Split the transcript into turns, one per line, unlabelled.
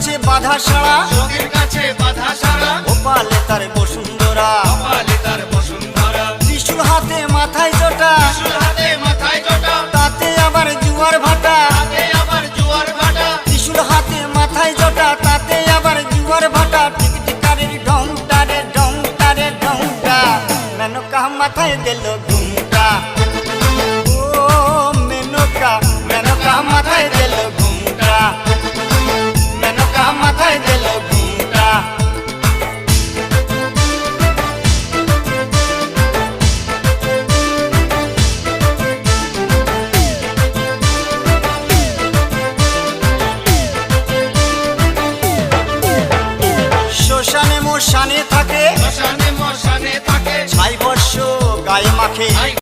বাধা সারা
যোগের কাছে বাধা সারা
গোপালে তার বসুন্ধরা।
কপালে তার বসুন্ধরা।
ত্রিশুল হাতে মাথায় জোটা।
ত্রিশূল হাতে মাথায় জটা।
তাতে আবার জুয়ার ভাটা।
হাতে আবার জোয়ার ভাটা।
ত্রিশুল হাতে মাথায় জোটা তাতে আবার জুয়ার ভাটা। টিকটিকারের ঢংটারে ঢংটারে ঢংটা মেনকা মাথায় দিল ঘুম মশানে থাকে। মশানে মশানে থাকে। ছাই বর্ষ গায়ে মাখে।